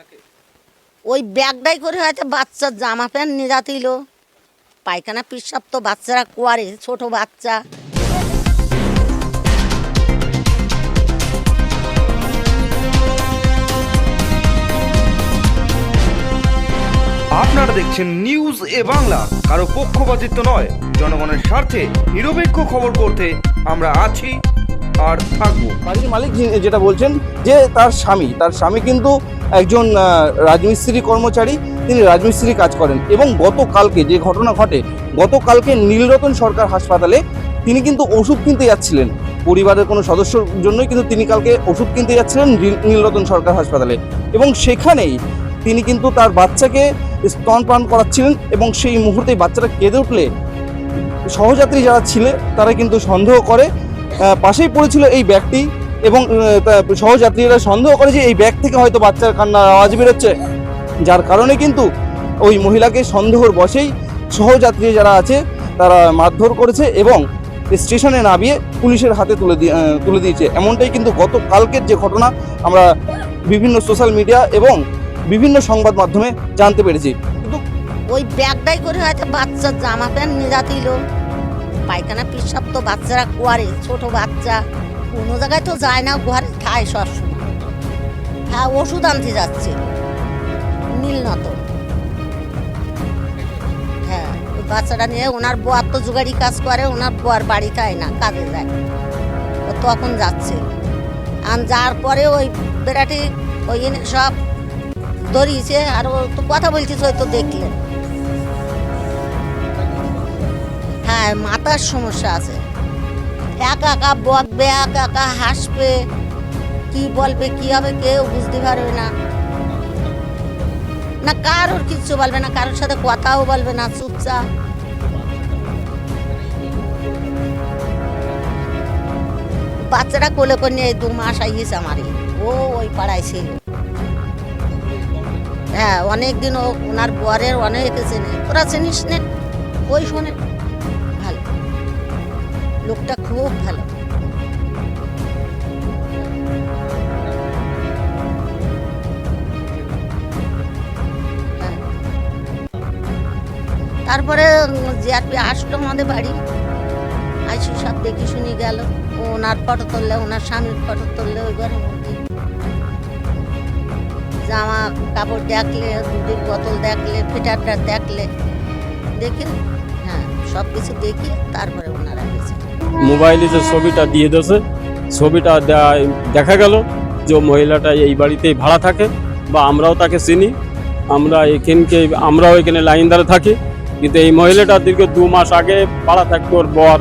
থাকে। ওই ব্যাগটাই করে হয়তো বাচ্চার জামা প্যান্ট নিয়ে যাতিল। পায়খানা পিসাব তো বাচ্চারা করে ছোট বাচ্চা। আপনারা দেখছেন নিউজ এ বাংলা কারও পক্ষপাতিত্ব নয় জনগণের স্বার্থে নিরপেক্ষ খবর করতে আমরা আছি আর থাকব। বাড়ির মালিক যিনি- যেটা বলছেন যে তার স্বামী তার স্বামী কিন্তু একজন রাজমিস্ত্রি কর্মচারী, তিনি রাজমিস্ত্রি কাজ করেন। এবং গতকালকে যে ঘটনা ঘটে, গতকালকে নীলরতন সরকার হাসপাতালে তিনি কিন্তু ওষুধ কিনতে যাচ্ছিলেন। পরিবারের কোনো সদস্যর জন্যই কিন্তু তিনি কালকে ওষুধ কিনতে যাচ্ছিলেন নীল- নীলরতন সরকার হাসপাতালে। এবং সেখানেই তিনি কিন্তু তার বাচ্চাকে স্তনপান করাচ্ছিলেন এবং সেই মুহূর্তে বাচ্চাটা কেঁদে উঠলে সহযাত্রী যারা ছিলেন তারা কিন্তু সন্দেহ করে পাশেই পড়েছিল এই ব্যাগটি এবং সহযাত্রীরা সন্দেহ করে যে এই ব্যাগ থেকে হয়তো বাচ্চার কান্নার আওয়াজ বেরোচ্ছে। যার কারণে কিন্তু ওই মহিলাকে সন্দেহর বসেই সহযাত্রী যারা আছে, তারা মারধর করেছে এবং স্টেশনে নামিয়ে পুলিশের হাতে তুলে দিয়ে তুলে দিয়েছে। এমনটাই কিন্তু গতকালকের যে ঘটনা আমরা বিভিন্ন সোশ্যাল মিডিয়া এবং বিভিন্ন সংবাদ মাধ্যমে জানতে পেরেছি। কিন্তু ওই ব্যাগটাই করে হয়তো বাচ্চার জামা প্যান্ট নিয়ে যাতিল পায়খানা পিসাব তো বাচ্চারা করে, ছোট বাচ্চা। কোনো জায়গায় তো যায় না ঘরে খায় সবসময়। হ্যাঁ ওষুধ আনতে যাচ্ছে। নীলনত হ্যাঁ ওই বাচ্চাটা নিয়ে ওনার বর তো জুগাড়ি কাজ করে, ওনার বর বাড়ি খায় না, কাজে যায়। ও তখন যাচ্ছে। আর যাওয়ার পরে ওই বেড়াটি, ওই সব ধরিয়েছে, আর ও তো কথা বলছিস ওই তো দেখলেন হ্যাঁ মাথার সমস্যা আছে। একা একা বকবে, একা একা হাসবে, কি বলবে, কি হবে কেউ বুঝতে পারবে না। না, কারোর কিচ্ছু বলবে না, কারোর সাথে কথাও বলবে না, চুপচাপ। বাচ্চাটা কোলে করে নিয়ে দু মাস আইয়েছে আমারই। ও ওই পাড়ায় ছিল। হ্যাঁ অনেক দিন ও ওনার বরের অনেক চেনে। তোরা চিনিস নে? ওই শোনে? লোকটা খুব ভালো। হ্যাঁ। তারপরে জিআরপি আসলো আমাদের বাড়ি। আইসি সব দেখি শুনি গেল। ওনার ফটো তুললে, ওনার স্বামীর ফটো তুললে ওই মধ্যে। জামা কাপড় দেখলে দুধের বোতল দেখলে ফিটারটা দেখলে। দেখে সব কিছু দেখি তারপরে ওনারা মোবাইলে যে ছবিটা দিয়ে দিয়েছে, ছবিটা দেখা গেল যে মহিলাটা এই বাড়িতেই ভাড়া থাকে বা আমরাও তাকে চিনি। আমরা এখানকে আমরাও এখানে লাইন দ্বারা থাকি। কিন্তু এই মহিলাটা দীর্ঘ দু মাস আগে ভাড়া থাকতো ওর বর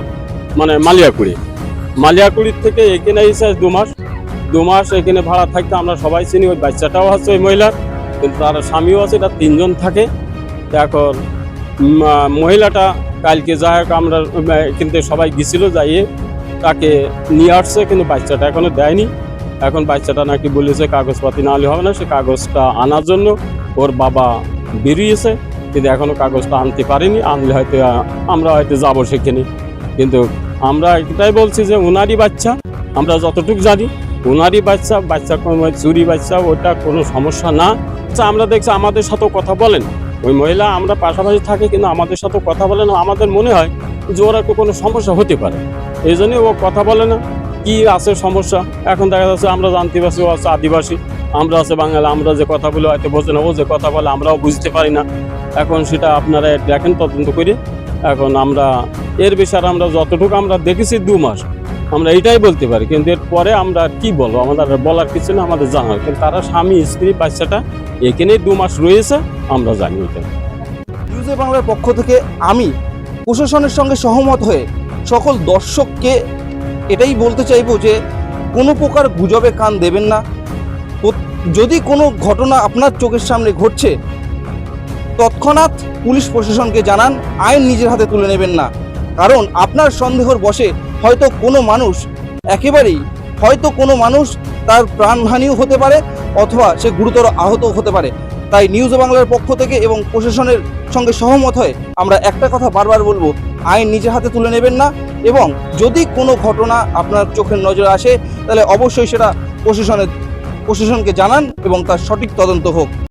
মানে মালিয়াকুড়ি। মালিয়াকুড়ির থেকে এখানে এসে দু মাস দু মাস এখানে ভাড়া থাকতে, আমরা সবাই চিনি, ওই বাচ্চাটাও আছে, ওই মহিলার। কিন্তু তার স্বামীও আছে, এটা তিনজন থাকে। এখন মহিলাটা কালকে যাই হোক আমরা কিন্তু সবাই গেছিল যাইয়ে তাকে নিয়ে আসছে কিন্তু বাচ্চাটা এখনও দেয়নি। এখন বাচ্চাটা নাকি বলেছে কাগজপাতি না হলে হবে না সে কাগজটা আনার জন্য ওর বাবা বেরিয়েছে কিন্তু এখনও কাগজটা আনতে পারিনি আনলে হয়তো আমরা হয়তো যাব সেখানে। কিন্তু আমরা এটাই বলছি যে ওনারই বাচ্চা আমরা যতটুকু জানি ওনারই বাচ্চা বাচ্চা চুরি বাচ্চা ওটা কোনো সমস্যা না। আচ্ছা, আমরা দেখছি আমাদের সাথেও কথা বলেন। ওই মহিলা আমরা পাশাপাশি থাকি, কিন্তু আমাদের সাথে কথা বলে না। আমাদের মনে হয় যে ওর একটা কোনো সমস্যা হতে পারে। এই জন্যই ও কথা বলে না। কি আছে সমস্যা? এখন দেখা যাচ্ছে আমরা জানতে পারছি ও আছে আদিবাসী। আমরা আছে বাঙালি, আমরা যে কথা বলে হয়তো বোঝে না, ও যে কথা বলে, আমরাও বুঝতে পারি না। এখন সেটা আপনারা দেখেন, তদন্ত করে। এখন আমরা, এর বিষয়ে আমরা যতটুকু আমরা দেখেছি দু মাস, আমরা এটাই বলতে পারি। কিন্তু এরপরে আমরা আর কি বলব? আমাদের বলার কিছু না আমাদের জানার। কিন্তু তারা স্বামী, স্ত্রী, বাচ্চাটা এখানেই দু মাস রয়েছে। আমরা জানি এটা নিউজে বাংলার পক্ষ থেকে আমি প্রশাসনের সঙ্গে সহমত হয়ে সকল দর্শককে এটাই বলতে চাইব যে কোনো প্রকার গুজবে কান দেবেন না। যদি কোনো ঘটনা আপনার চোখের সামনে ঘটছে, তৎক্ষণাৎ পুলিশ প্রশাসনকে জানান, আইন নিজের হাতে তুলে নেবেন না। কারণ আপনার সন্দেহর বশে হয়তো কোনো মানুষ একেবারেই, হয়তো কোনো মানুষ তার প্রাণহানিও হতে পারে, অথবা সে গুরুতর আহত হতে পারে। তাই নিউজ বাংলার পক্ষ থেকে এবং প্রশাসনের সঙ্গে সহমত হয়ে আমরা একটা কথা বারবার বলব, আইন নিজের হাতে তুলে নেবেন না এবং যদি কোনো ঘটনা আপনার চোখের নজরে আসে, তাহলে অবশ্যই সেটা প্রশাসনের প্রশাসনকে জানান এবং তার সঠিক তদন্ত হোক।